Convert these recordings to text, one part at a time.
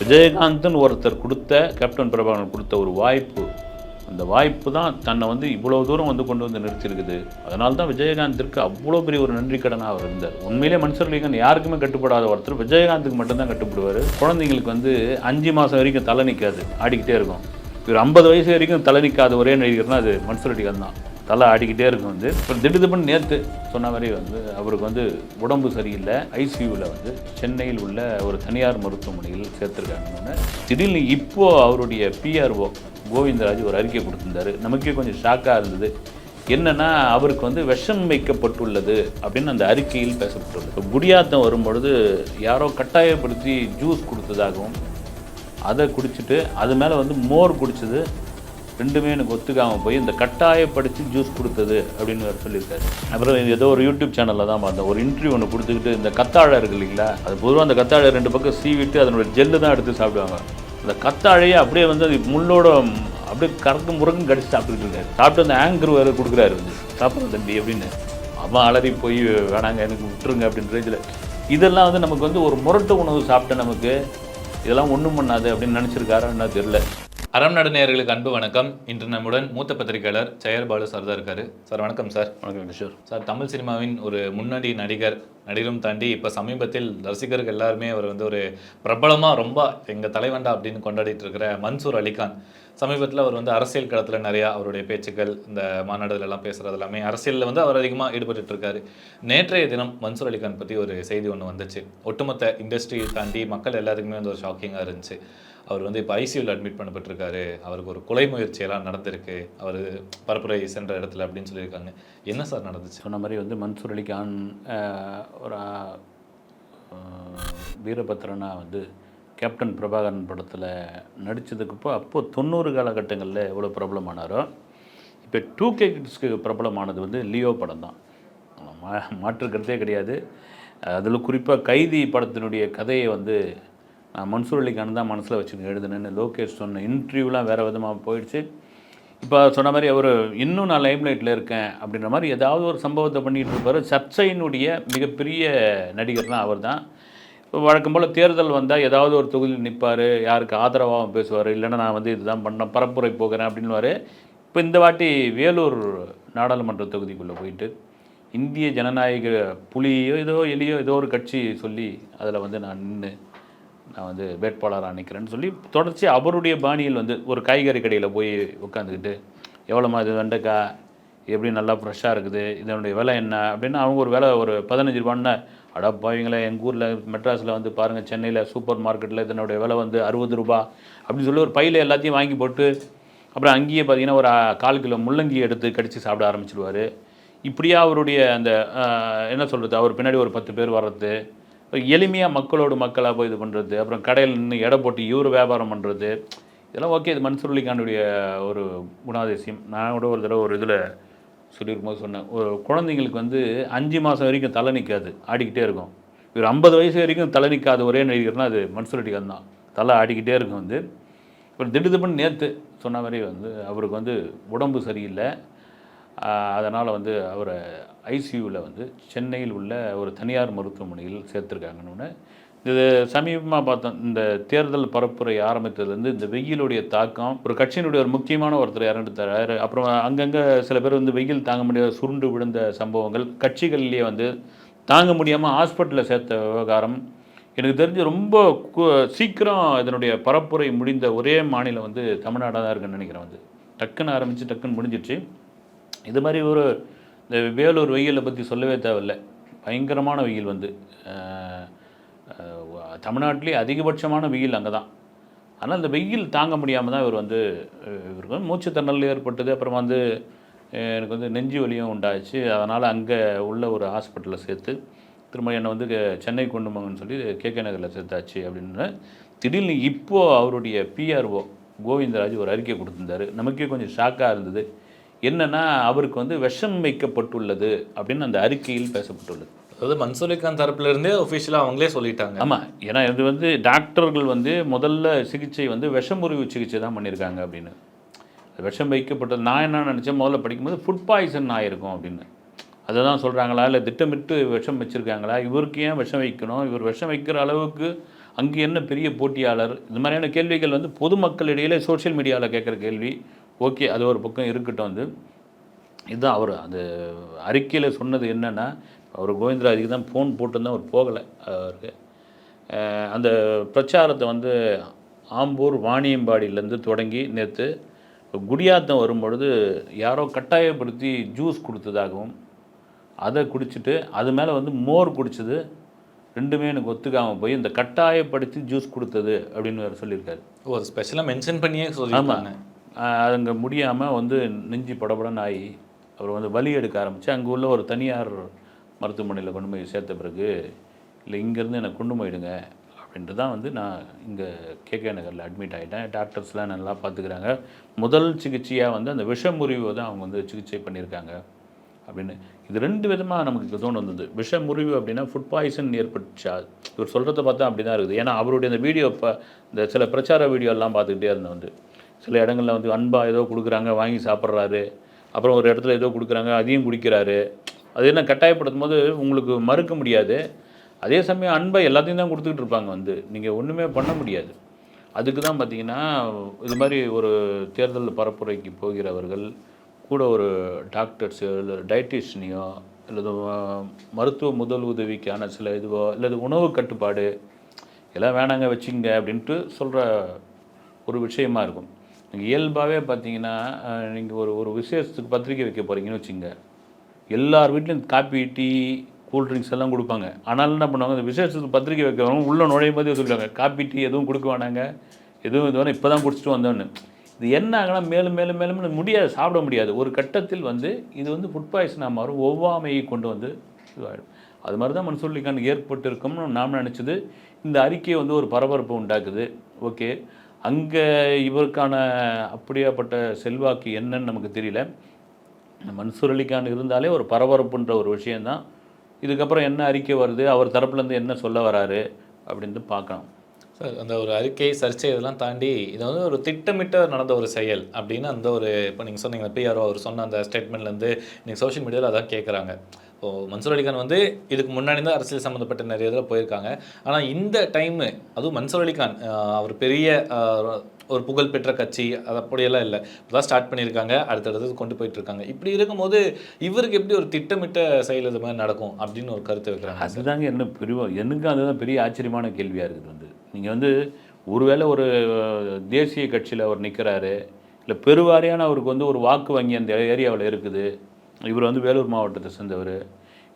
விஜயகாந்த்னு ஒருத்தர் கொடுத்த கேப்டன் பிரபாகரன் கொடுத்த ஒரு வாய்ப்பு. அந்த வாய்ப்பு தான் தன்னை வந்து இவ்வளோ தூரம் வந்து கொண்டு வந்து நிறுத்திருக்குது அதனால தான் விஜயகாந்திற்கு அவ்வளோ பெரிய ஒரு நன்றி கடனாக அவர் இருந்தார். உண்மையிலே மன்சூர் யாருக்குமே கட்டுப்படாத ஒருத்தர். விஜயகாந்துக்கு மட்டும்தான் கட்டுப்படுவார். குழந்தைங்களுக்கு வந்து அஞ்சு மாதம் வரைக்கும் தலை நிற்காது. ஆடிக்கிட்டே இருக்கும். இவர் ஐம்பது வயசு வரைக்கும் தலை நிற்காத ஒரே நடிகர்னா அது மன்சூர் அலிகான் தான். தலை ஆடிக்கிட்டே இருக்கும் வந்து. இப்போ திடுதிப்புன்னு நேற்று சொன்ன மாதிரி வந்து அவருக்கு வந்து உடம்பு சரியில்லை. ஐசியூவில் வந்து சென்னையில் உள்ள ஒரு தனியார் மருத்துவமனையில் சேர்த்துருக்காங்கன்னு. திடீர்னு இப்போ அவருடைய பிஆர்ஓ கோவிந்தராஜ் ஒரு அறிக்கை கொடுத்துருந்தாரு. நமக்கே கொஞ்சம் ஷாக்காக இருந்தது. என்னன்னா அவருக்கு வந்து விஷம் வைக்கப்பட்டுள்ளது அப்படின்னு அந்த அறிக்கையில் பேசப்பட்டுள்ளது. இப்போ குடியாத்தம் வரும்பொழுது யாரோ கட்டாயப்படுத்தி ஜூஸ் கொடுத்ததாகவும் அதை குடிச்சிட்டு அது மேலே வந்து மோர் குடிச்சது. ரெண்டுமே எனக்கு ஒத்துக்காமல் போய் இந்த கட்டாயப்படுத்தி ஜூஸ் கொடுத்தது அப்படின்னு அவர் சொல்லியிருக்காரு. அப்புறம் ஏதோ ஒரு யூடியூப் சேனலில் தான் பார்த்தேன். ஒரு இன்டர்வியூ ஒன்று கொடுத்துக்கிட்டு இந்த கத்தாழை இருக்கு இல்லைங்களா? அது பொதுவாக அந்த கத்தாழை ரெண்டு பக்கம் சீவிட்டு அதனோட ஜெல்லு தான் எடுத்து சாப்பிடுவாங்க. அந்த கத்தாழையை அப்படியே வந்து அது முள்ளோட அப்படியே கறக்கும் முறக்கும் கடிச்சு சாப்பிட்டுட்டு இருக்காரு. சாப்பிட்டு அந்த ஆங்கர் வேறு கொடுக்குறாரு வந்து. சாப்பிட்ற தம்பி அப்படின்னு. அவன் அலறி போய் வேணாங்க எனக்கு விட்டுருங்க அப்படின்ற இதில். இதெல்லாம் வந்து நமக்கு வந்து ஒரு முரட்டு உணவு சாப்பிட்ட நமக்கு இதெல்லாம் ஒன்றும் பண்ணாது அப்படின்னு நினச்சிருக்காரா என்ன தெரியல. அறம் நடு நேயர்களுக்கு அன்பு வணக்கம். இன்று நம்முடன் மூத்த பத்திரிகையாளர் ஜெயர் பாலு சார் தான் இருக்காரு. சார் வணக்கம் சார் வணக்கம் கிஷோர். சார் தமிழ் சினிமாவின் ஒரு முன்னணி நடிகர் நடிகரும் தாண்டி இப்போ சமீபத்தில் ரசிகர்கள் எல்லாருமே அவர் வந்து ஒரு பிரபலமாக ரொம்ப எங்கள் தலைவண்டா அப்படின்னு கொண்டாடிட்டு இருக்கிற மன்சூர் அலிகான். சமீபத்தில் அவர் வந்து அரசியல் களத்தில் நிறையா அவருடைய பேச்சுக்கள் இந்த மாநாடுகள் எல்லாம் பேசுகிறது எல்லாமே அரசியலில் வந்து அவர் அதிகமாக ஈடுபட்டு இருக்காரு. நேற்றைய தினம் மன்சூர் அலிகான் பற்றி ஒரு செய்தி ஒன்று வந்துச்சு. ஒட்டுமொத்த இண்டஸ்ட்ரியை தாண்டி மக்கள் எல்லாத்துக்குமே வந்து ஒரு ஷாக்கிங்காக இருந்துச்சு. அவர் வந்து இப்போ ஐசியூவில் அட்மிட் பண்ணப்பட்டிருக்காரு. அவருக்கு ஒரு கொலை முயற்சியெல்லாம் நடந்திருக்கு. அவர் பரப்புரை சென்ற இடத்துல அப்படின்னு சொல்லியிருக்காங்க. என்ன சார் நடந்துச்சு? சொன்ன மாதிரி வந்து மன்சூர் அலிகான் ஒரு வீரபத்ரனா வந்து கேப்டன் பிரபாகரன் படத்தில் நடித்ததுக்கு அப்போது தொண்ணூறு காலகட்டங்களில் எவ்வளோ பிரபலமானாரோ இப்போ டூ கே கிட்ஸ்க்கு பிரபலமானது வந்து லியோ படம் தான். மா மாற்றுக்கிறதே கிடையாது. அதில் குறிப்பாக கைதி படத்தினுடைய கதையை வந்து நான் மன்சூர் அலிகான் தான் மனசில் வச்சுன்னு எழுதுனேன்னு லோகேஷ் சொன்ன இன்டர்வியூலாம் வேறு விதமாக போயிடுச்சு. இப்போ சொன்ன மாதிரி அவர் இன்னும் நான் லைம்லைட்டில் இருக்கேன் அப்படின்ற மாதிரி ஏதாவது ஒரு சம்பவத்தை பண்ணிகிட்டு இருப்பார். சர்ச்சையினுடைய மிகப்பெரிய நடிகர் தான் அவர் தான் இப்போ வழக்கம் போல் தேர்தல் வந்தால் ஏதாவது ஒரு தொகுதியில் நிற்பார் யாருக்கு ஆதரவாகவும் பேசுவார் இல்லைன்னா நான் வந்து இதுதான் பண்ணேன் பரப்புரை போகிறேன் அப்படின்னுவார். இப்போ இந்த வாட்டி வேலூர் நாடாளுமன்ற தொகுதிக்குள்ளே போயிட்டு இந்திய ஜனநாயக புலியோ ஏதோ எலியோ ஏதோ ஒரு கட்சி சொல்லி அதில் வந்து நான் நின்று நான் வந்து வேட்பாளராக நிற்கிறேன்னு சொல்லி தொடர்ச்சி அவருடைய பாணியில் வந்து ஒரு காய்கறி கடையில் போய் உட்காந்துக்கிட்டு எவ்வளோமா இது வெண்டைக்காய் எப்படி நல்லா ஃப்ரெஷ்ஷாக இருக்குது? இதனுடைய விலை என்ன? அப்படின்னு அவங்க ஒரு விலை ஒரு பதினஞ்சு ரூபான்னு அடப்பாவீங்களே எங்கள் ஊரில் மெட்ராஸில் வந்து பாருங்கள் சென்னையில் சூப்பர் மார்க்கெட்டில் இதனுடைய விலை வந்து அறுபது ரூபா. அப்படின்னு சொல்லி ஒரு பையில் எல்லாத்தையும் வாங்கி போட்டு அப்புறம் அங்கேயே பார்த்தீங்கன்னா ஒரு கால் கிலோ முள்ளங்கி எடுத்து கடித்து சாப்பிட ஆரம்பிச்சிடுவார் இப்படியா அவருடைய அந்த என்ன சொல்கிறது அவர் பின்னாடி ஒரு பத்து பேர் வர்றது எளிமையாக மக்களோடு மக்களாக போய் இது பண்ணுறது அப்புறம் கடையில் நின்று எடை போட்டு இவர் வியாபாரம் பண்ணுறது இதெல்லாம் ஓகே இது மன்சூர்லிகானுடைய ஒரு குணாதிசயம். நான் கூட ஒரு தடவை ஒரு இதில் சொல்லியிருக்கும்போது சொன்னேன். ஒரு குழந்தைங்களுக்கு வந்து அஞ்சு மாதம் வரைக்கும் தலை நிற்காது ஆடிக்கிட்டே இருக்கும். இவர் ஐம்பது வயசு வரைக்கும் தலை நிற்காத ஒரே நடிகர்னா அது மன்சூர் தான் தலை ஆடிக்கிட்டே இருக்கும் வந்து. இப்போ திடுதுப்புன்னு நேற்று சொன்ன மாதிரி வந்து அவருக்கு வந்து உடம்பு சரியில்லை. அதனால் வந்து அவரை ஐசியூவில் வந்து சென்னையில் உள்ள ஒரு தனியார் மருத்துவமனையில் சேர்த்துருக்காங்கன்னு இது சமீபமாக பார்த்தோம். இந்த தேர்தல் பரப்புரை ஆரம்பித்ததுலேருந்து இந்த வெயிலுடைய தாக்கம் ஒரு கட்சியினுடைய ஒரு முக்கியமான ஒருத்தர் இறந்துட்டார். அப்புறம் அங்கங்கே சில பேர் வந்து வெயில் தாங்க முடியாத சுருண்டு விழுந்த சம்பவங்கள் கட்சிகள்லேயே வந்து தாங்க முடியாமல் ஹாஸ்பிட்டலில் சேர்த்த விவகாரம். எனக்கு தெரிஞ்சு ரொம்ப சீக்கிரம் இதனுடைய பரப்புரை முடிந்த ஒரே மாநிலம் வந்து தமிழ்நாடாக தான் இருக்குன்னு நினைக்கிறேன் வந்து. டக்குன்னு ஆரம்பித்து டக்குன்னு முடிஞ்சிடுச்சு இது மாதிரி ஒரு இந்த வேலூர் வெயிலை பற்றி சொல்லவே தேவையில்லை. பயங்கரமான வெயில் வந்து தமிழ்நாட்டிலே அதிகபட்சமான வெயில் அங்கே தான் ஆனால் இந்த வெயில் தாங்க முடியாமல் தான் இவர் வந்து இவருக்கு வந்து மூச்சு ஏற்பட்டது அப்புறம் வந்து எனக்கு வந்து நெஞ்சு வலியும் உண்டாச்சு. அதனால் அங்கே உள்ள ஒரு ஹாஸ்பிட்டலில் சேர்த்து திரும்ப என்னை வந்து சென்னை கொண்டு போங்கன்னு சொல்லி கேகே நகரில் சேர்த்தாச்சு அப்படின்னு. திடீர்னு இப்போது அவருடைய பிஆர்ஓ கோவிந்தராஜ் ஒரு அறிக்கை கொடுத்துருந்தார். நமக்கே கொஞ்சம் ஷாக்காக இருந்தது. என்னன்னா அவருக்கு வந்து விஷம் வைக்கப்பட்டுள்ளது அப்படின்னு அந்த அறிக்கையில் பேசப்பட்டுள்ளது. அதாவது மன்சூர் அலிகான் தரப்புல இருந்தே ஒஃபிஷியலாக அவங்களே சொல்லிட்டாங்க. ஆமாம் ஏன்னா இது வந்து டாக்டர்கள் வந்து முதல்ல சிகிச்சை வந்து விஷமுறிவு சிகிச்சை தான் பண்ணியிருக்காங்க அப்படின்னு. விஷம் வைக்கப்பட்டது நான் என்ன நினச்சேன் முதல்ல படிக்கும்போது ஃபுட் பாய்சன் ஆயிருக்கும் அப்படின்னு. அதை தான் சொல்கிறாங்களா இல்லை திட்டமிட்டு விஷம் வச்சுருக்காங்களா? இவருக்கு ஏன் விஷம் வைக்கணும்? இவர் விஷம் வைக்கிற அளவுக்கு அங்கே என்ன பெரிய போட்டியாளர்? இந்த மாதிரியான கேள்விகள் வந்து பொதுமக்களிடையிலே சோஷியல் மீடியாவில் கேட்குற கேள்வி. ஓகே அது ஒரு பக்கம் இருக்கட்டும் வந்து. இதுதான் அவர் அந்த அறிக்கையில் சொன்னது என்னென்னா அவர் கோவிந்தராஜுக்கு தான் ஃபோன் போட்டுருந்தா அவர் போகலை அவருக்கு. அந்த பிரச்சாரத்தை வந்து ஆம்பூர் வாணியம்பாடியிலேருந்து தொடங்கி நேற்று குடியாத்தம் வரும்பொழுது யாரோ கட்டாயப்படுத்தி ஜூஸ் கொடுத்ததாகவும் அதை குடிச்சிட்டு அது மேலே வந்து மோர் குடிச்சது ரெண்டுமே எனக்கு ஒத்துக்காமல் போய் இந்த கட்டாயப்படுத்தி ஜூஸ் கொடுத்தது அப்படின்னு வேறு சொல்லியிருக்காரு. ஒரு ஸ்பெஷலாக மென்ஷன் பண்ணியே சொல்லியிருக்காங்க. அங்கே முடியாமல் வந்து நெஞ்சு படபடன்னு ஆகி அவர் வந்து வலி எடுக்க ஆரம்பித்து அங்கே உள்ள ஒரு தனியார் மருத்துவமனையில் கொண்டு போய் சேர்த்த பிறகு இல்லை இங்கேருந்து என்னை கொண்டு போயிடுங்க அப்படின்ட்டு தான் வந்து நான் இங்கே கேகே நகரில் அட்மிட் ஆகிட்டேன் டாக்டர்ஸ்லாம் நல்லா பார்த்துக்கிறாங்க முதல் சிகிச்சையாக வந்து அந்த விஷமுறிவை தான் அவங்க வந்து சிகிச்சை பண்ணியிருக்காங்க அப்படின்னு. இது ரெண்டு விதமாக நமக்கு தோணு வந்தது. விஷ முறிவு அப்படின்னா ஃபுட் பாய்சன் ஏற்பட்டுச்சா? இவர் சொல்கிறத பார்த்தா அப்படி தான் இருக்குது. ஏன்னா அவருடைய அந்த வீடியோ இப்போ இந்த சில பிரச்சார வீடியோ எல்லாம் பார்த்துக்கிட்டே இருந்தேன் வந்து. சில இடங்களில் வந்து அன்பாக ஏதோ கொடுக்குறாங்க வாங்கி சாப்பிட்றாரு. அப்புறம் ஒரு இடத்துல ஏதோ கொடுக்குறாங்க அதையும் குடிக்கிறாரு. அது என்ன கட்டாயப்படுத்தும் போது உங்களுக்கு மறுக்க முடியாது. அதே சமயம் அன்பை எல்லாத்தையும் தான் கொடுத்துக்கிட்டு இருப்பாங்க வந்து. நீங்கள் ஒன்றுமே பண்ண முடியாது. அதுக்கு தான் பார்த்தீங்கன்னா இது மாதிரி ஒரு தேர்தல் பரப்புரைக்கு போகிறவர்கள் கூட ஒரு டாக்டர்ஸோ இல்லை டயட்டிஷியனையோ அல்லது மருத்துவ முதல் உதவிக்கான சில இதுவோ அல்லது உணவு கட்டுப்பாடு எல்லாம் வேணாங்க வச்சுங்க அப்படின்ட்டு சொல்கிற ஒரு விஷயமா இருக்கும். நீங்கள் இயல்பாகவே பார்த்தீங்கன்னா நீங்கள் ஒரு ஒரு விசேஷத்துக்கு பத்திரிக்கை வைக்க போகிறீங்கன்னு வச்சுங்க. எல்லார் வீட்லையும் காப்பி டீ கூல்ட்ரிங்க்ஸ் எல்லாம் கொடுப்பாங்க. ஆனாலும் என்ன பண்ணுவாங்க இந்த விசேஷத்துக்கு பத்திரிக்கை வைக்கிறவங்க உள்ளே நுழையும் போதே சொல்லுவாங்க காப்பி டீ எதுவும் கொடுக்க வேணாங்க. எதுவும் இது வேணும் இப்போ தான் குடிச்சிட்டு வந்தோன்னு இது என்ன ஆகுனா மேலும் மேலும் மேலும் முடியாது சாப்பிட முடியாது. ஒரு கட்டத்தில் வந்து இது வந்து ஃபுட் பாய்சனாக மாறும் ஒவ்வாமையை கொண்டு வந்து இதுவாகிடும் அது மாதிரி தான் மன்சூர்லிக்கான் ஏற்பட்டு இருக்கும்னு நாம் நினச்சது. இந்த அறிக்கையை வந்து ஒரு பரபரப்பு உண்டாக்குது. ஓகே. அங்கே இவருக்கான அப்படியாப்பட்ட செல்வாக்கு என்னன்னு நமக்கு தெரியல. மன்சூர் அலிகான் இருந்தாலே ஒரு பரபரப்புன்ற ஒரு விஷயந்தான் இதுக்கப்புறம் என்ன அறிக்கை வருது? அவர் தரப்புலேருந்து என்ன சொல்ல வராரு? அப்படின்ட்டு பார்க்கலாம். சார் அந்த ஒரு அறிக்கை சர்ச்சை இதெல்லாம் தாண்டி இது வந்து ஒரு திட்டமிட்ட நடந்த ஒரு செயல் அப்படின்னு அந்த ஒரு இப்போ நீங்கள் சொன்னீங்க பிஆர்ஓ அவர் சொன்ன அந்த ஸ்டேட்மெண்ட்லேருந்து நீங்கள் சோஷியல் மீடியாவில் அதான் கேட்குறாங்க இப்போது மன்சூர் அலிகான் வந்து இதுக்கு முன்னாடி தான் அரசியல் சம்மந்தப்பட்ட நிறைய இதில் போயிருக்காங்க. ஆனால் இந்த டைமு அதுவும் மன்சூர் அலிகான் அவர் பெரிய ஒரு புகழ்பெற்ற கட்சி அது அப்படியெல்லாம் இல்லை. இப்போதான் ஸ்டார்ட் பண்ணியிருக்காங்க. அடுத்தடுத்து கொண்டு போயிட்டுருக்காங்க. இப்படி இருக்கும்போது இவருக்கு எப்படி ஒரு திட்டமிட்ட செயல் இது மாதிரி நடக்கும் அப்படின்னு ஒரு கருத்து வைக்கிறாங்க அதுதாங்க என்ன பெரிய எனக்கு அதுதான் பெரிய ஆச்சரியமான கேள்வியாக இருக்குது வந்து. நீங்கள் வந்து ஒருவேளை ஒரு தேசிய கட்சியில் அவர் நிற்கிறாரு இல்லை பெருவாரியான அவருக்கு வந்து ஒரு வாக்கு வங்கி அந்த ஏரியாவில் இருக்குது இவர் வந்து வேலூர் மாவட்டத்தை சேர்ந்தவர்.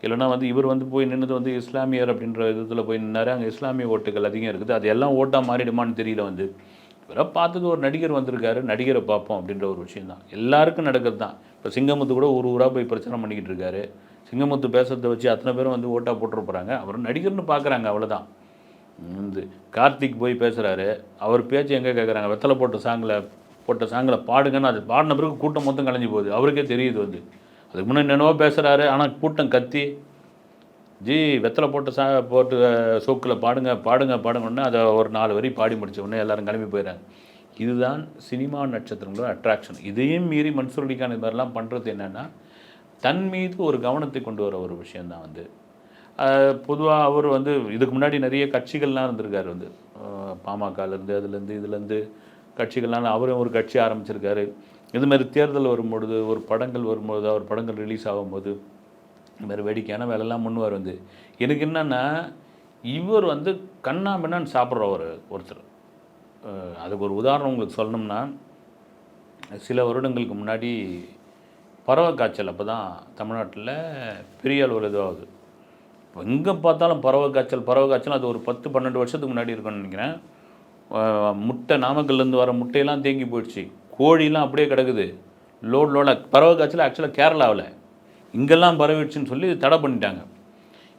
இல்லைன்னா வந்து இவர் வந்து போய் நின்னது வந்து இஸ்லாமியர் அப்படின்ற இதில் போய் நின்னார். அங்கே இஸ்லாமிய ஓட்டுகள் அதிகம் இருக்குது. அது எல்லாம் ஓட்டாக மாறிடுமான்னு தெரியல வந்து. இவரை பார்த்தது ஒரு நடிகர் வந்திருக்காரு. நடிகரை பார்ப்போம் அப்படின்ற ஒரு விஷயம் தான். எல்லாருக்கும் நடக்கிறது தான். இப்போ சிங்கமுத்து கூட ஒரு ஊராக போய் பிரச்சனை பண்ணிக்கிட்டு இருக்காரு. சிங்கமுத்து பேசுறதை வச்சு அத்தனை பேரும் வந்து ஓட்டாக போட்டுருப்பாங்க. அவரும் அவர் நடிகர்னு பார்க்குறாங்க அவ்வளோதான் வந்து கார்த்திக் போய் பேசுகிறாரு அவர் பேச்சு எங்கே கேட்குறாங்க வெத்தலை போட்ட சாங்கில் போட்ட சாங்கில் பாடுங்கன்னு அது பாடின பிறகு கூட்டம் மொத்தம் கலைஞ்சி போகுது. அவருக்கே தெரியுது வந்து. அதுக்கு முன்னாடி என்னென்னவோ பேசுகிறாரு ஆனால் கூட்டம் கத்தி. ஜி வெத்தலை போட்டு சா போட்டு சோக்கில் பாடுங்க பாடுங்க பாடுங்கன்னா அதை ஒரு நாலு வரி பாடி முடிச்ச உடனே எல்லாரும் கிளம்பி போயிடுறாங்க. இதுதான் சினிமா நட்சத்திரங்களோட அட்ராக்ஷன் இதையும் மீறி மன்சூர் அலிகான் இது மாதிரிலாம் பண்ணுறது என்னென்னா தன் மீது ஒரு கவனத்தை கொண்டு வர ஒரு விஷயந்தான் வந்து. பொதுவாக அவர் வந்து இதுக்கு முன்னாடி நிறைய கட்சிகள்லாம் இருந்திருக்காரு வந்து. பாமகலேருந்து அதுலேருந்து இதுலேருந்து கட்சிகள்லாம் அவரும் ஒரு கட்சி ஆரம்பிச்சிருக்காரு. இது மாதிரி தேர்தல் வரும்பொழுது ஒரு படங்கள் வரும்போது அவர் படங்கள் ரிலீஸ் ஆகும்போது இதுமாதிரி வேடிக்கையான வேலைலாம் முன்னுவார் வந்து. எனக்கு என்னென்னா இவர் வந்து கண்ணா பின்னான்னு சாப்பிட்ற ஒரு ஒருத்தர் அதுக்கு ஒரு உதாரணம் உங்களுக்கு சொல்லணும்னா சில வருடங்களுக்கு முன்னாடி பறவை காய்ச்சல் அப்போ தான் தமிழ்நாட்டில் பெரிய அளவில் இதுவாகுது. இப்போ எங்கே பார்த்தாலும் பறவை காய்ச்சல் பறவை காய்ச்சல் அது ஒரு பத்து பன்னெண்டு வருஷத்துக்கு முன்னாடி இருக்கும்னு நினைக்கிறேன். முட்டை நாமக்கல்லேருந்து வர முட்டையெல்லாம் தேங்கி போயிடுச்சு. கோழிலாம் அப்படியே கிடக்குது. லோட் லோடாக பறவை காய்ச்சல் ஆக்சுவலாக கேரளாவில். இங்கெல்லாம் பரவிடுச்சுன்னு சொல்லி தடை பண்ணிட்டாங்க.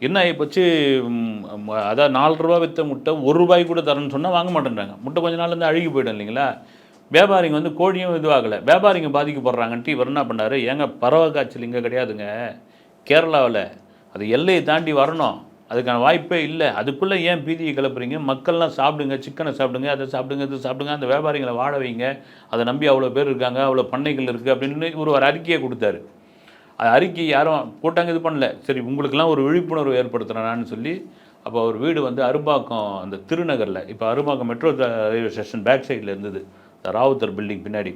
என்ன ஆகிப்போச்சு அதாவது அதான் நாலு ரூபா விற்ற முட்டை ஒரு ரூபாய்க்கு கூட தரேன்னு சொன்னால் வாங்க மாட்டேன்றாங்க. முட்டை கொஞ்ச நாள் வந்து அழுகி போயிடும் இல்லைங்களா? வியாபாரிங்க வந்து கோழியும் இதுவாகலை வியாபாரிங்க பாதிக்கப்படுறாங்கன்ட்டு இவர் என்ன பண்ணார்? ஏங்க பறவை காய்ச்சல் இங்கே கிடையாதுங்க. கேரளாவில். அது எல்லையை தாண்டி வரணும். அதுக்கான வாய்ப்பே இல்லை. அதுக்குள்ளே ஏன் பீதியை கிளப்புறீங்க? மக்கள்லாம் சாப்பிடுங்க சிக்கனை சாப்பிடுங்க அதை சாப்பிடுங்க இதை சாப்பிடுங்க அந்த வியாபாரிகளை வாழ வைங்க. அதை நம்பி அவ்வளோ பேர் இருக்காங்க அவ்வளோ பண்ணைகள் இருக்குது அப்படின்னு ஒரு ஒரு அறிக்கையை கொடுத்தாரு. அது அறிக்கை யாரும் போட்டாங்க இது பண்ணல. சரி உங்களுக்கெல்லாம் ஒரு விழிப்புணர்வு ஏற்படுத்துகிறேன்னு சொல்லி அப்போ அவர் வீடு வந்து அரும்பாக்கம் அந்த திருநகரில் இப்போ Arumbakkam metro railway station back சைடில் இருந்தது. இந்த ராவுத்தர் பில்டிங் பின்னாடி.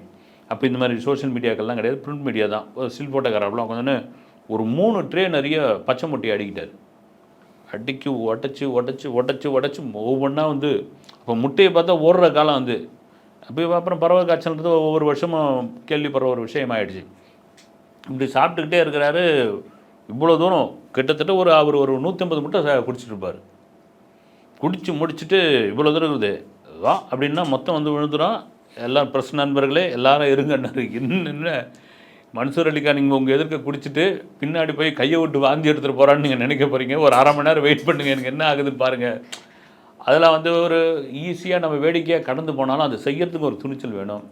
அப்போ இந்த மாதிரி சோஷியல் மீடியாக்கள்லாம் கிடையாது பிரிண்ட் மீடியா தான். ஒரு ஸ்டில் ஃபோட்டோகிராஃப்லாம் உட்காந்து ஒரு மூணு ட்ரே நிறைய பச்சை முட்டி அடிக்கிட்டார். அடிக்கி உடச்சி உடச்சி உடச்சி உடச்சி ஒவ்வொன்றா வந்து இப்போ முட்டையை பார்த்தா ஓடுற காலம் வந்து அப்போ அப்புறம் பறவை காய்ச்சல்ன்றது ஒவ்வொரு வருஷமும் கேள்விப்படுற ஒரு விஷயம் விஷயமாயிடுச்சு. இப்படி சாப்பிட்டுக்கிட்டே இருக்கிறாரு இவ்வளோ தூரம் கிட்டத்தட்ட ஒரு அவர் ஒரு நூற்றம்பது முட்டை குடிச்சிட்டு இருப்பார். குடித்து முடிச்சுட்டு இவ்வளோ தூரம் இருக்குது. வா அப்படின்னா மொத்தம் வந்து விழுந்துடும் எல்லாம் பிரஸ் நண்பர்களே எல்லாரும் இருங்கன்னாரு. என்ன? மன்சூர் அலிகா நீங்கள் உங்கள் எதிர்க்க குடிச்சிட்டு பின்னாடி போய் கையை விட்டு வாந்தி எடுத்துகிட்டு போகிறான்னு நீங்கள் நினைக்க போகிறீங்க ஒரு அரை மணி நேரம் வெயிட் பண்ணுங்கள் எனக்கு என்ன ஆகுதுன்னு பாருங்கள் அதெல்லாம் வந்து ஒரு ஈஸியாக நம்ம வேடிக்கையாக கடந்து போனாலும் அதை செய்யறதுக்கு ஒரு துணிச்சல் வேணும்.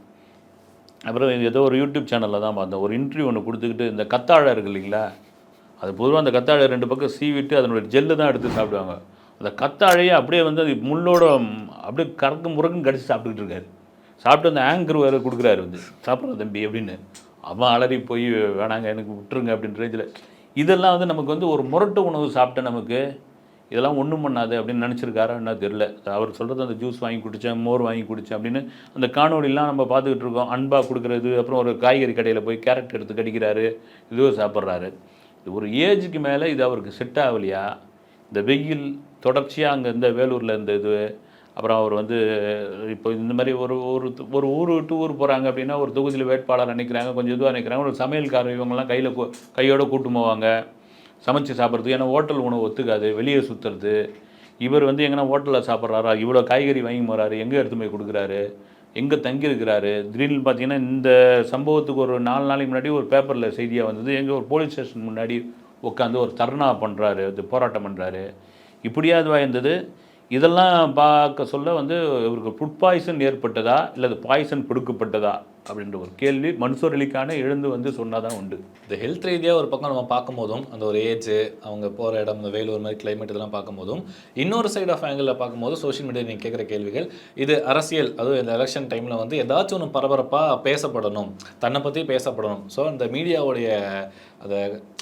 அப்புறம் ஏதோ ஒரு யூடியூப் சேனலில் தான் பார்த்தேன். ஒரு இன்டர்வியூ ஒன்று கொடுத்துக்கிட்டு இந்த கத்தாழை இருக்கு இல்லைங்களா? அது பொதுவாக அந்த கத்தாழை ரெண்டு பக்கம் சீவிட்டு அதனுடைய ஜெல்லு தான் எடுத்து சாப்பிடுவாங்க. அந்த கத்தாழையை அப்படியே வந்து அது முள்ளோட அப்படியே கறக்கு முறக்கும் கடிச்சு சாப்பிட்டுக்கிட்டு இருக்காரு. சாப்பிட்டு அந்த ஆங்கர் வேறு கொடுக்குறாரு வந்து. சாப்பிட்ற தம்பி அப்படின்னு. அவன் அலறி போய் வேணாங்க எனக்கு விட்டுருங்க அப்படின்ற இதில். இதெல்லாம் வந்து நமக்கு வந்து ஒரு முரட்டு உணவு சாப்பிட்ட நமக்கு இதெல்லாம் ஒன்றும் பண்ணாது அப்படின்னு நினச்சிருக்காரா என்ன தெரில அவர் சொல்கிறது அந்த ஜூஸ் வாங்கி குடித்தேன் மோர் வாங்கி குடித்தேன் அப்படின்னு அந்த காணொலிலாம் நம்ம பார்த்துக்கிட்டு இருக்கோம். அன்பாக கொடுக்குறது அப்புறம் ஒரு காய்கறி கடையில் போய் கேரட் எடுத்து கடிக்கிறாரு இதுவும் சாப்பிட்றாரு. இது ஒரு ஏஜுக்கு மேலே இது அவருக்கு செட் ஆகலையா? இந்த வெயில் தொடர்ச்சியாக அங்கே இந்த வேலூரில் இருந்த இது அப்புறம் அவர் வந்து இப்போ இந்த மாதிரி ஒரு ஒரு ஒரு ஊர் விட்டு ஊர் போகிறாங்க அப்படின்னா ஒரு தொகுதியில் வேட்பாளர் நினைக்கிறாங்க கொஞ்சம் இதுவாக நினைக்கிறாங்க ஒரு சமையல்காரர் இவங்கெல்லாம் கையில் கையோடு கூட்டு போவாங்க. சமைச்சு சாப்பிட்றது ஏன்னா ஹோட்டல் உணவு ஒத்துக்காது வெளியே சுற்றுறது இவர் வந்து எங்கன்னா ஹோட்டலில் சாப்பிட்றாரா? இவ்வளோ காய்கறி வாங்கி போகிறாரு எங்கே எடுத்து போய் கொடுக்குறாரு? எங்கே தங்கியிருக்கிறாரு? திடீர்னு பார்த்தீங்கன்னா இந்த சம்பவத்துக்கு ஒரு நாலு நாளைக்கு முன்னாடி ஒரு பேப்பரில் செய்தியாக வந்தது எங்கே ஒரு போலீஸ் ஸ்டேஷன் முன்னாடி உட்காந்து ஒரு தர்ணா பண்ணுறாரு இது போராட்டம் பண்ணுறாரு இப்படியா இதுவாக இருந்தது இதெல்லாம் பார்க்க சொல்ல வந்து இவருக்கு ஃபுட் பாய்சன் ஏற்பட்டதா? இல்லை பாய்சன் கொடுக்கப்பட்டதா? அப்படின்ற ஒரு கேள்வி மன்சூர் அலிக்கான எழுந்து வந்து சொன்னாதான் உண்டு. இந்த ஹெல்த் ரீதியாக ஒரு பக்கம் நம்ம பார்க்கும்போதும் அந்த ஒரு ஏஜ் அவங்க போகிற இடம் இந்த வேலூர் மாதிரி கிளைமேட் இதெல்லாம் பார்க்கும்போதும் இன்னொரு சைடு ஆஃப் ஆங்கிளில் பார்க்கும்போது சோஷியல் மீடியா நீங்கள் கேட்குற கேள்விகள் இது அரசியல் அதுவும் இந்த எலெக்ஷன் டைமில் வந்து ஏதாச்சும் ஒன்று பரபரப்பாக பேசப்படணும் தன்னை பற்றி பேசப்படணும். ஸோ அந்த மீடியாவுடைய அந்த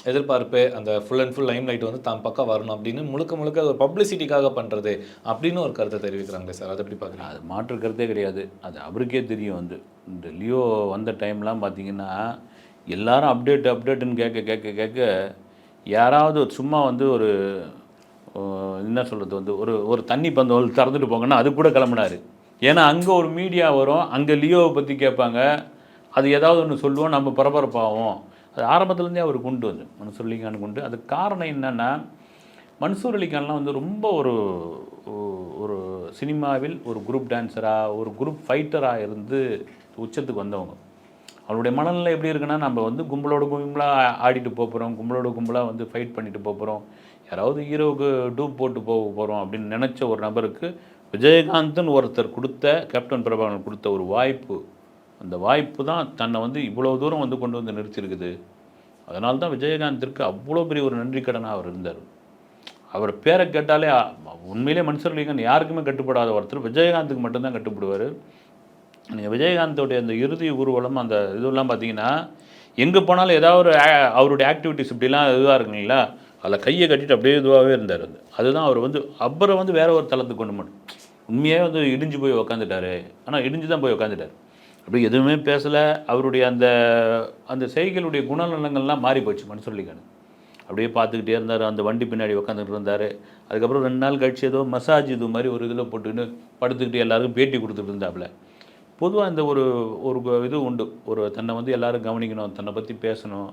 எதிர்பார்ப்பு அந்த full and full limelight வந்து தான் பக்கம் வரணும் அப்படின்னு முழுக்க முழுக்க ஒரு பப்ளிசிட்டிக்காக பண்ணுறது அப்படின்னு ஒரு கருத்தை தெரிவிக்கிறாங்களே சார். அதை எப்படி பார்க்குறீங்க? அது மாற்று கருத்தே கிடையாது. அது அவருக்கே தெரியும் வந்து. இந்த லியோ வந்த டைம்லாம் பார்த்தீங்கன்னா எல்லாரும் அப்டேட் அப்டேட்டுன்னு கேட்க கேட்க கேட்க யாராவது சும்மா வந்து ஒரு என்ன சொல்கிறது வந்து ஒரு ஒரு தண்ணி பந்தல் திறந்துட்டு போங்கன்னா அது கூட கிளம்புனாரு. ஏன்னா அங்கே ஒரு மீடியா வரும் அங்கே லியோவை பற்றி கேட்பாங்க. அது ஏதாவது ஒன்று சொல்லுவோம் நம்ம பரபரப்பாகும் அது ஆரம்பத்துலேருந்தே அவர் கொண்டு வந்து மன்சூர் அலிகான் கொண்டு. அது காரணம் என்னென்னா மன்சூர் அலிகான்லாம் வந்து ரொம்ப ஒரு ஒரு சினிமாவில் ஒரு குரூப் டான்ஸராக ஒரு குரூப் ஃபைட்டராக இருந்து உச்சத்துக்கு வந்தவங்க. அவருடைய மனநிலை எப்படி இருக்குன்னா நம்ம வந்து கும்பலோட கும்பலாக ஆடிட்டு போகிறோம் கும்பலோட கும்பலாக வந்து ஃபைட் பண்ணிட்டு போகிறோம் யாராவது ஹீரோவுக்கு டூப் போட்டு போக போகிறோம் அப்படின்னு நினச்ச ஒரு நபருக்கு விஜயகாந்த்னு ஒருத்தர் கொடுத்த கேப்டன் பிரபாகரன் கொடுத்த ஒரு வாய்ப்பு. அந்த வாய்ப்பு தான் தன்னை வந்து இவ்வளோ தூரம் வந்து கொண்டு வந்து நிறுத்தியிருக்குது அதனால தான் விஜயகாந்திற்கு அவ்வளோ பெரிய ஒரு நன்றி கடனாக அவர் இருந்தார். அவர் பேரை கேட்டாலே உண்மையிலே மன்சூர் யாருக்குமே கட்டுப்படாத ஒருத்தர் விஜயகாந்துக்கு மட்டும்தான் கட்டுப்படுவார். நீங்கள் விஜயகாந்தோடைய அந்த இறுதி ஊர்வலம் அந்த இதெல்லாம் பார்த்தீங்கன்னா எங்கே போனாலும் ஏதாவது ஒரு அவருடைய ஆக்டிவிட்டிஸ் இப்படிலாம் இதுவாக இருக்குங்களா? அதில் கையை கட்டிட்டு அப்படியே இதுவாகவே இருந்தார் அது அதுதான் அவர் வந்து அப்புறம் வந்து வேற ஒரு தளத்துக்கு கொண்டு போகணும் உண்மையாக வந்து இடிஞ்சு போய் உக்காந்துட்டாரு. ஆனால் இடிஞ்சு தான் போய் உக்காந்துட்டார். அப்படி எதுவுமே பேசலை. அவருடைய அந்த அந்த செய்களுடைய குணநலங்கள்லாம் மாறி போச்சு மனசு சொல்லிக்கானு அப்படியே பார்த்துக்கிட்டே இருந்தார். அந்த வண்டி பின்னாடி உட்காந்துட்டு இருந்தார். அதுக்கப்புறம் ரெண்டு நாள் கழிச்சு ஏதோ மசாஜ் இது மாதிரி ஒரு இதில் போட்டுக்கின்னு படுத்துக்கிட்டு எல்லாருக்கும் பேட்டி கொடுத்துட்டு இருந்தாப்புல. பொதுவாக இந்த ஒரு ஒரு இது உண்டு. ஒரு தன்னை வந்து எல்லோரும் கவனிக்கணும் தன்னை பற்றி பேசணும்.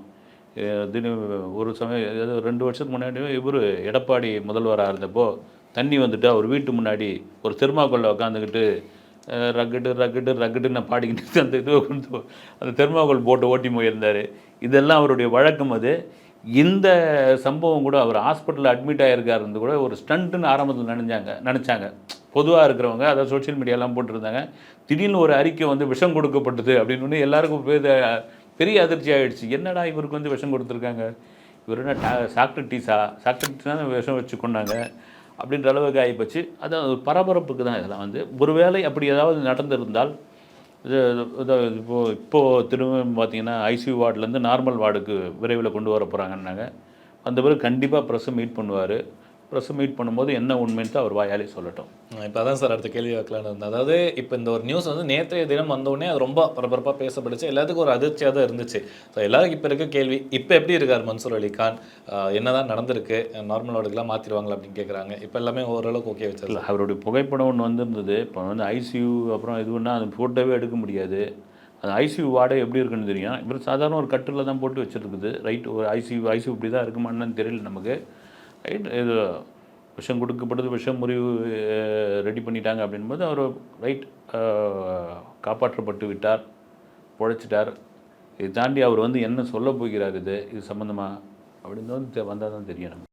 தினம் ஒரு சமயம் ஏதாவது ரெண்டு வருஷத்துக்கு முன்னாடி இவர் எடப்பாடி முதல்வராக இருந்தப்போ தண்ணி வந்துட்டு அவர் வீட்டு முன்னாடி ஒரு தெர்மாக்கோலில் உட்காந்துக்கிட்டு அஹ் ரக்கெட்டு ரக்கெட்டு ரக்கெட்டுன்னு பாடிக்கிட்டு அந்த இது வந்து அந்த தெர்மாக்கோல் போட்டு ஓட்டி போயிருந்தார். இதெல்லாம் அவருடைய வழக்கம் அது. இந்த சம்பவம் கூட அவர் ஹாஸ்பிட்டலில் அட்மிட் ஆகிருக்காருன்னு கூட ஒரு ஸ்டண்ட்டுன்னு ஆரம்பத்தில் நினைஞ்சாங்க நினச்சாங்க. பொதுவாக இருக்கிறவங்க அதை சோஷியல் மீடியாலாம் போட்டிருந்தாங்க. திடீர்னு ஒரு அறிக்கை வந்து விஷம் கொடுக்கப்பட்டது அப்படின்னு எல்லாருக்கும் பெரிய- பெரிய அதிர்ச்சி ஆகிடுச்சு என்னடா இவருக்கு வந்து விஷம் கொடுத்துருக்காங்க? இவர் என்ன டா சாக்ரட்டிஸா சாக்ரட்டிஸ் தான் விஷம் வச்சு கொண்டாங்க அப்படின்ற அளவுக்கு ஆகிப்போச்சு அதான் ஒரு பரபரப்புக்கு தான் இதெல்லாம் வந்து. ஒருவேளை அப்படி ஏதாவது நடந்திருந்தால் இது இப்போது இப்போது திரும்ப பார்த்தீங்கன்னா ஐசியூ வார்டுலேருந்து நார்மல் வார்டுக்கு விரைவில் கொண்டு வர போகிறாங்கன்னாங்க அந்த பிறகு கண்டிப்பாக ப்ரெஸ்ஸை மீட் பண்ணுவார். ப்ரெஸ் மீட் பண்ணும்போது என்ன உண்மைன்னு அவர் வாயாலே சொல்லட்டும். இப்போ அதான் சார் அடுத்த கேள்வி வைக்கலான்னு இருந்தேன். அதாவது இப்போ இந்த ஒரு நியூஸ் வந்து நேற்றைய தினம் வந்தோடனே அது ரொம்ப பரபரப்பாக பேசப்பட்டுச்சு எல்லாத்துக்கும் ஒரு அதிர்ச்சியாக தான் இருந்துச்சு. ஸோ எல்லாருக்கும் இப்போ இருக்க கேள்வி இப்போ எப்படி இருக்கார் மன்சூர் அலி கான்? ஆஹ் என்னதான் நடந்திருக்கு? நார்மல் வார்டுக்கெலாம் மாற்றிடுவாங்களா அப்படின்னு கேட்குறாங்க இப்போ எல்லாமே ஓரளவுக்கு ஓகே வச்சிடலாம் இல்லை அவருடைய புகைப்படம் ஒன்று வந்திருந்தது. இப்போ வந்து ஐசியூ அப்புறம் இதுன்னா அது ஃபோட்டோவே எடுக்க முடியாது. அந்த ஐசியூ வார்டே எப்படி இருக்குன்னு தெரியும். இவர் சாதாரண ஒரு கட்டில் தான் போட்டு வச்சுருக்குது. ரைட் ஒரு ஐசியூ ஐசியூ இப்படி தான் இருக்குமான்னு தெரியல நமக்கு. ரைட் இது விஷம் கொடுக்கப்படுது விஷம் முறிவு ரெடி பண்ணிட்டாங்க அப்படின்போது அவர் ரைட் காப்பாற்றப்பட்டு விட்டார் பொழைச்சிட்டார். இதை தாண்டி அவர் வந்து என்ன சொல்ல போகிறார் இது? இது சம்மந்தமாக அப்படின்னு வந்து வந்தால் தான் தெரியும் நமக்கு.